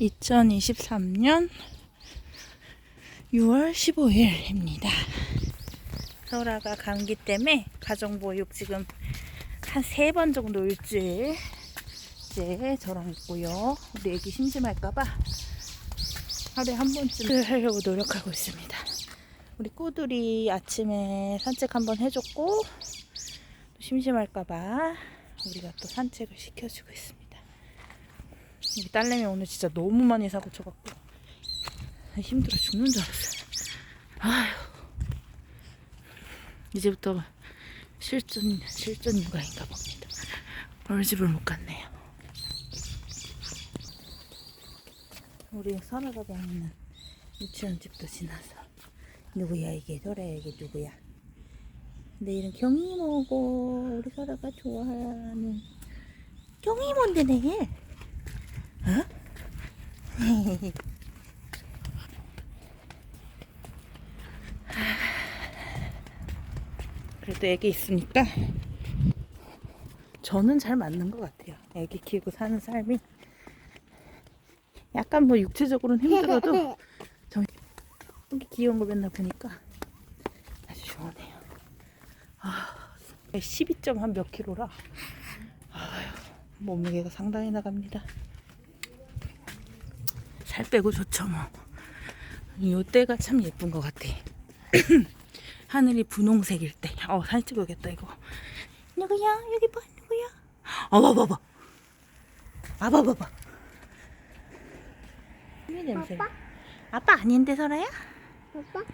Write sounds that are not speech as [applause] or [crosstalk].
2023년 6월 15일입니다. 설아가 감기 때문에 가정보육 지금 한 세 번 정도 일주일 이제 저랑 있고요. 우리 애기 심심할까봐 하루에 한 번쯤 하려고 노력하고 있습니다. 우리 꾸들이 아침에 산책 한번 해줬고 또 심심할까봐 우리가 또 산책을 시켜주고 있습니다. 우리 딸내미 오늘 진짜 너무 많이 사고 쳐갖고 힘들어 죽는 줄 알았어요. 아휴 이제부터 실전 실전 육아인가 봅니다. 오늘 집을 못 갔네요. 우리 설아가 다니는 유치원 집도 지나서 누구야 이게 소라야 이게 누구야? 내 이름 경이모고 우리 설아가 좋아하는 경이모인데 내 어? [laughs] 그래도 애기 있으니까 저는 잘 맞는 것 같아요. 애기 키우고 사는 삶이 약간 뭐 육체적으로는 힘들어도 [laughs] 저 이렇게 귀여운 거 맨날 보니까 아주 좋으네요. 아, 12점 몇 킬로라 아유, 몸무게가 상당히 나갑니다. 살 빼고 좋죠 뭐. 요 때가 참 예쁜 것 같아. [clears throat] 하늘이 분홍색일 때. 어 사진 찍어야겠다 이거. 누구야? 여기 봐 누구야? 아 봐봐 봐. 아 봐봐봐. 이 냄새. 아빠? 아빠 아닌데 설아야? 아빠?